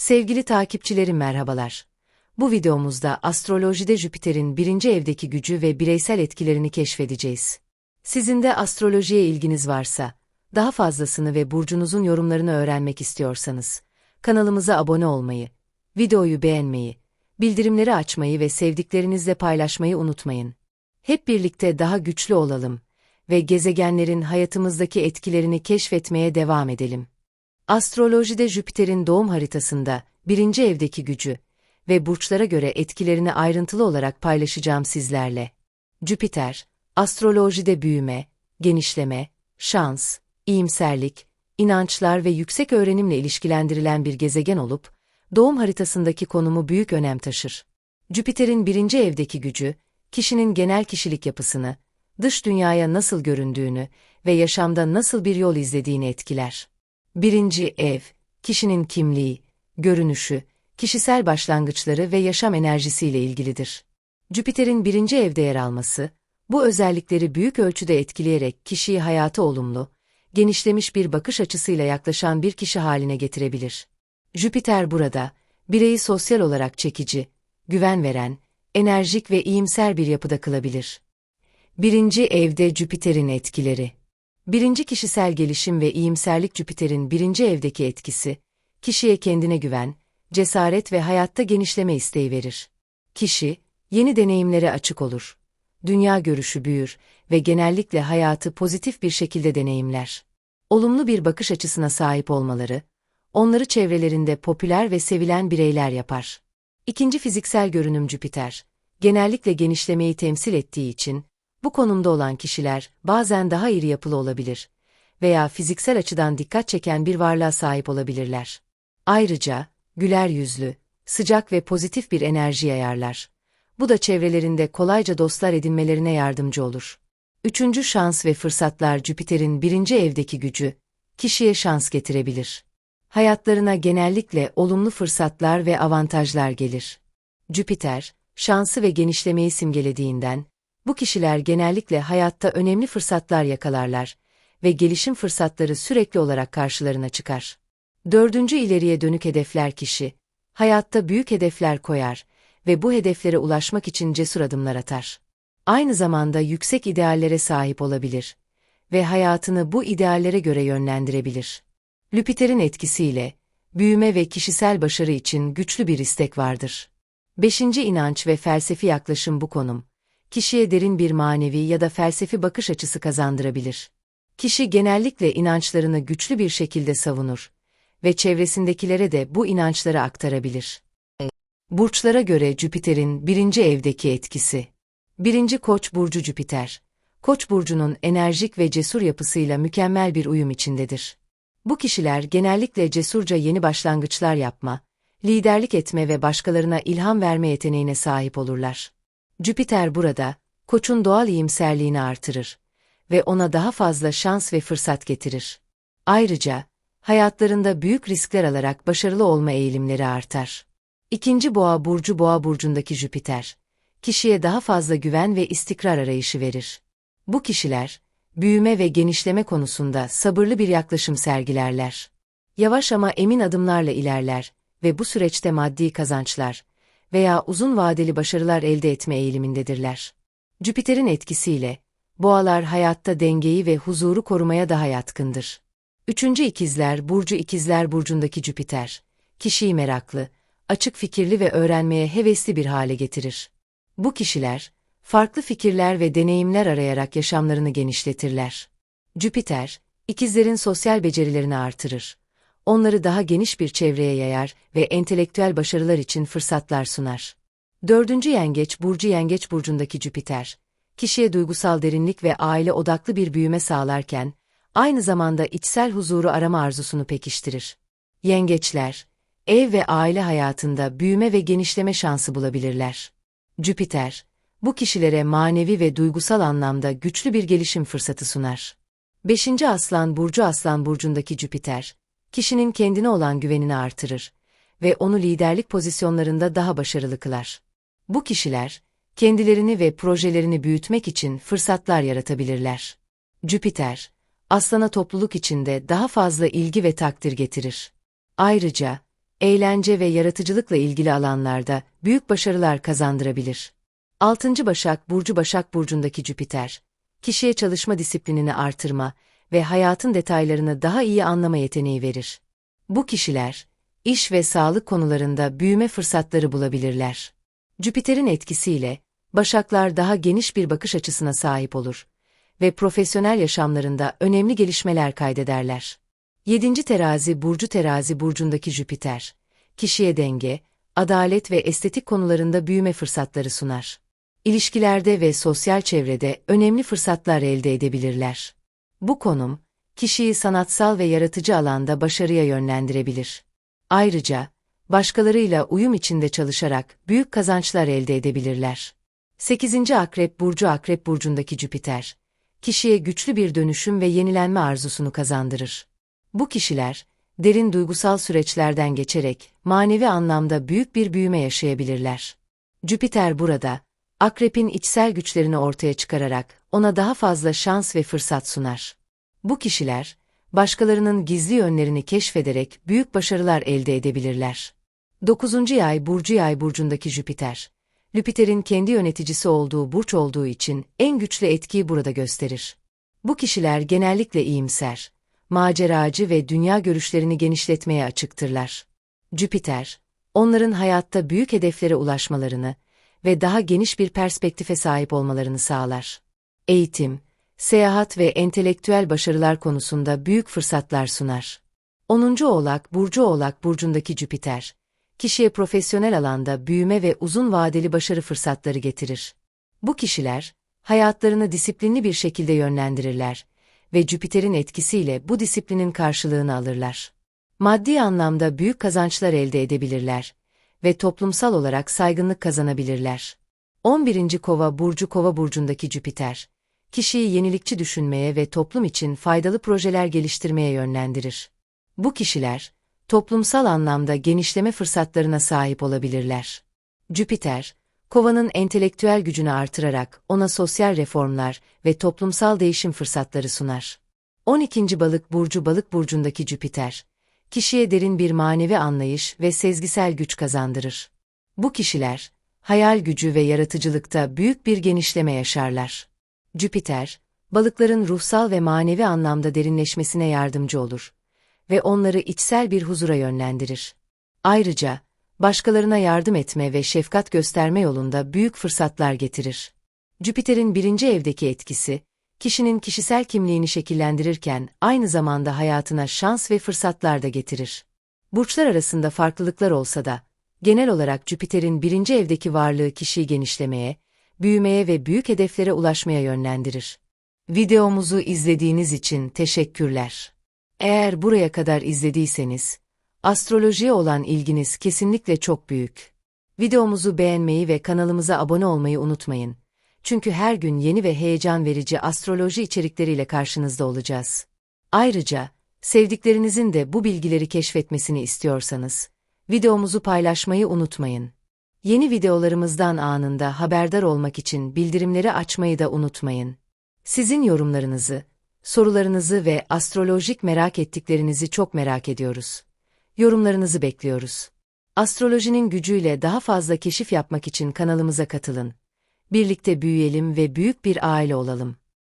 Sevgili takipçilerim merhabalar. Bu videomuzda astrolojide Jüpiter'in birinci evdeki gücü ve bireysel etkilerini keşfedeceğiz. Sizin de astrolojiye ilginiz varsa, daha fazlasını ve burcunuzun yorumlarını öğrenmek istiyorsanız, kanalımıza abone olmayı, videoyu beğenmeyi, bildirimleri açmayı ve sevdiklerinizle paylaşmayı unutmayın. Hep birlikte daha güçlü olalım ve gezegenlerin hayatımızdaki etkilerini keşfetmeye devam edelim. Astrolojide Jüpiter'in doğum haritasında birinci evdeki gücü ve burçlara göre etkilerini ayrıntılı olarak paylaşacağım sizlerle. Jüpiter, astrolojide büyüme, genişleme, şans, iyimserlik, inançlar ve yüksek öğrenimle ilişkilendirilen bir gezegen olup, doğum haritasındaki konumu büyük önem taşır. Jüpiter'in birinci evdeki gücü, kişinin genel kişilik yapısını, dış dünyaya nasıl göründüğünü ve yaşamda nasıl bir yol izlediğini etkiler. Birinci ev, kişinin kimliği, görünüşü, kişisel başlangıçları ve yaşam enerjisiyle ilgilidir. Jüpiter'in birinci evde yer alması, bu özellikleri büyük ölçüde etkileyerek kişiyi hayata olumlu, genişlemiş bir bakış açısıyla yaklaşan bir kişi haline getirebilir. Jüpiter burada, bireyi sosyal olarak çekici, güven veren, enerjik ve iyimser bir yapıda kılabilir. Birinci evde Jüpiter'in etkileri Birinci kişisel gelişim ve iyimserlik Jüpiter'in birinci evdeki etkisi, kişiye kendine güven, cesaret ve hayatta genişleme isteği verir. Kişi, yeni deneyimlere açık olur. Dünya görüşü büyür ve genellikle hayatı pozitif bir şekilde deneyimler. Olumlu bir bakış açısına sahip olmaları, onları çevrelerinde popüler ve sevilen bireyler yapar. İkinci fiziksel görünüm Jüpiter, genellikle genişlemeyi temsil ettiği için, bu konumda olan kişiler bazen daha iri yapılı olabilir veya fiziksel açıdan dikkat çeken bir varlığa sahip olabilirler. Ayrıca, güler yüzlü, sıcak ve pozitif bir enerji yayarlar. Bu da çevrelerinde kolayca dostlar edinmelerine yardımcı olur. Üçüncü şans ve fırsatlar Jüpiter'in birinci evdeki gücü, kişiye şans getirebilir. Hayatlarına genellikle olumlu fırsatlar ve avantajlar gelir. Jüpiter, şansı ve genişlemeyi simgelediğinden, bu kişiler genellikle hayatta önemli fırsatlar yakalarlar ve gelişim fırsatları sürekli olarak karşılarına çıkar. Dördüncü ileriye dönük hedefler kişi, hayatta büyük hedefler koyar ve bu hedeflere ulaşmak için cesur adımlar atar. Aynı zamanda yüksek ideallere sahip olabilir ve hayatını bu ideallere göre yönlendirebilir. Lüpiter'in etkisiyle, büyüme ve kişisel başarı için güçlü bir istek vardır. Beşinci inanç ve felsefi yaklaşım bu konum, kişiye derin bir manevi ya da felsefi bakış açısı kazandırabilir. Kişi genellikle inançlarını güçlü bir şekilde savunur ve çevresindekilere de bu inançları aktarabilir. Burçlara göre Jüpiter'in birinci evdeki etkisi. Birinci Koç burcu Jüpiter. Koç burcunun enerjik ve cesur yapısıyla mükemmel bir uyum içindedir. Bu kişiler genellikle cesurca yeni başlangıçlar yapma, liderlik etme ve başkalarına ilham verme yeteneğine sahip olurlar. Jüpiter burada, koçun doğal iyimserliğini artırır ve ona daha fazla şans ve fırsat getirir. Ayrıca, hayatlarında büyük riskler alarak başarılı olma eğilimleri artar. İkinci boğa burcu boğa burcundaki Jüpiter, kişiye daha fazla güven ve istikrar arayışı verir. Bu kişiler, büyüme ve genişleme konusunda sabırlı bir yaklaşım sergilerler. Yavaş ama emin adımlarla ilerler ve bu süreçte maddi kazançlar, veya uzun vadeli başarılar elde etme eğilimindedirler. Jüpiter'in etkisiyle, boğalar hayatta dengeyi ve huzuru korumaya daha yatkındır. Üçüncü ikizler, Burcu ikizler burcundaki Jüpiter, kişiyi meraklı, açık fikirli ve öğrenmeye hevesli bir hale getirir. Bu kişiler, farklı fikirler ve deneyimler arayarak yaşamlarını genişletirler. Jüpiter, ikizlerin sosyal becerilerini artırır onları daha geniş bir çevreye yayar ve entelektüel başarılar için fırsatlar sunar. Dördüncü yengeç burcu yengeç burcundaki Jüpiter, kişiye duygusal derinlik ve aile odaklı bir büyüme sağlarken, aynı zamanda içsel huzuru arama arzusunu pekiştirir. Yengeçler, ev ve aile hayatında büyüme ve genişleme şansı bulabilirler. Jüpiter, bu kişilere manevi ve duygusal anlamda güçlü bir gelişim fırsatı sunar. 5. Aslan Burcu Aslan Burcu'ndaki Jüpiter, kişinin kendine olan güvenini artırır ve onu liderlik pozisyonlarında daha başarılı kılar. Bu kişiler, kendilerini ve projelerini büyütmek için fırsatlar yaratabilirler. Jüpiter, aslana topluluk içinde daha fazla ilgi ve takdir getirir. Ayrıca, eğlence ve yaratıcılıkla ilgili alanlarda büyük başarılar kazandırabilir. 6. Başak Burcu Başak Burcu'ndaki Jüpiter, kişiye çalışma disiplinini artırma ve hayatın detaylarını daha iyi anlama yeteneği verir. Bu kişiler, iş ve sağlık konularında büyüme fırsatları bulabilirler. Jüpiter'in etkisiyle, Başaklar daha geniş bir bakış açısına sahip olur ve profesyonel yaşamlarında önemli gelişmeler kaydederler. 7. Terazi Burcu Terazi Burcu'ndaki Jüpiter, kişiye denge, adalet ve estetik konularında büyüme fırsatları sunar. İlişkilerde ve sosyal çevrede önemli fırsatlar elde edebilirler. Bu konum, kişiyi sanatsal ve yaratıcı alanda başarıya yönlendirebilir. Ayrıca, başkalarıyla uyum içinde çalışarak büyük kazançlar elde edebilirler. 8. Akrep Burcu Akrep Burcu'ndaki Jüpiter, kişiye güçlü bir dönüşüm ve yenilenme arzusunu kazandırır. Bu kişiler, derin duygusal süreçlerden geçerek manevi anlamda büyük bir büyüme yaşayabilirler. Jüpiter burada, Akrep'in içsel güçlerini ortaya çıkararak ona daha fazla şans ve fırsat sunar. Bu kişiler, başkalarının gizli yönlerini keşfederek büyük başarılar elde edebilirler. 9. Yay Burcu Yay burcundaki Jüpiter. Jüpiter'in kendi yöneticisi olduğu burç olduğu için en güçlü etkiyi burada gösterir. Bu kişiler genellikle iyimser, maceracı ve dünya görüşlerini genişletmeye açıktırlar. Jüpiter, onların hayatta büyük hedeflere ulaşmalarını ve daha geniş bir perspektife sahip olmalarını sağlar. Eğitim, seyahat ve entelektüel başarılar konusunda büyük fırsatlar sunar. 10. Oğlak Burcu Oğlak Burcu'ndaki Jüpiter, kişiye profesyonel alanda büyüme ve uzun vadeli başarı fırsatları getirir. Bu kişiler, hayatlarını disiplinli bir şekilde yönlendirirler ve Jüpiter'in etkisiyle bu disiplinin karşılığını alırlar. Maddi anlamda büyük kazançlar elde edebilirler ve toplumsal olarak saygınlık kazanabilirler. 11. Kova Burcu Kova Burcu'ndaki Jüpiter, kişiyi yenilikçi düşünmeye ve toplum için faydalı projeler geliştirmeye yönlendirir. Bu kişiler, toplumsal anlamda genişleme fırsatlarına sahip olabilirler. Jüpiter, kovanın entelektüel gücünü artırarak ona sosyal reformlar ve toplumsal değişim fırsatları sunar. 12. Balık Burcu Balık Burcu'ndaki Jüpiter, kişiye derin bir manevi anlayış ve sezgisel güç kazandırır. Bu kişiler, hayal gücü ve yaratıcılıkta büyük bir genişleme yaşarlar. Jüpiter, balıkların ruhsal ve manevi anlamda derinleşmesine yardımcı olur ve onları içsel bir huzura yönlendirir. Ayrıca, başkalarına yardım etme ve şefkat gösterme yolunda büyük fırsatlar getirir. Jüpiter'in birinci evdeki etkisi, kişinin kişisel kimliğini şekillendirirken aynı zamanda hayatına şans ve fırsatlar da getirir. Burçlar arasında farklılıklar olsa da, genel olarak Jüpiter'in birinci evdeki varlığı kişiyi genişlemeye, büyümeye ve büyük hedeflere ulaşmaya yönlendirir. Videomuzu izlediğiniz için teşekkürler. Eğer buraya kadar izlediyseniz, astrolojiye olan ilginiz kesinlikle çok büyük. Videomuzu beğenmeyi ve kanalımıza abone olmayı unutmayın. Çünkü her gün yeni ve heyecan verici astroloji içerikleriyle karşınızda olacağız. Ayrıca, sevdiklerinizin de bu bilgileri keşfetmesini istiyorsanız, videomuzu paylaşmayı unutmayın. Yeni videolarımızdan anında haberdar olmak için bildirimleri açmayı da unutmayın. Sizin yorumlarınızı, sorularınızı ve astrolojik merak ettiklerinizi çok merak ediyoruz. Yorumlarınızı bekliyoruz. Astrolojinin gücüyle daha fazla keşif yapmak için kanalımıza katılın. Birlikte büyüyelim ve büyük bir aile olalım.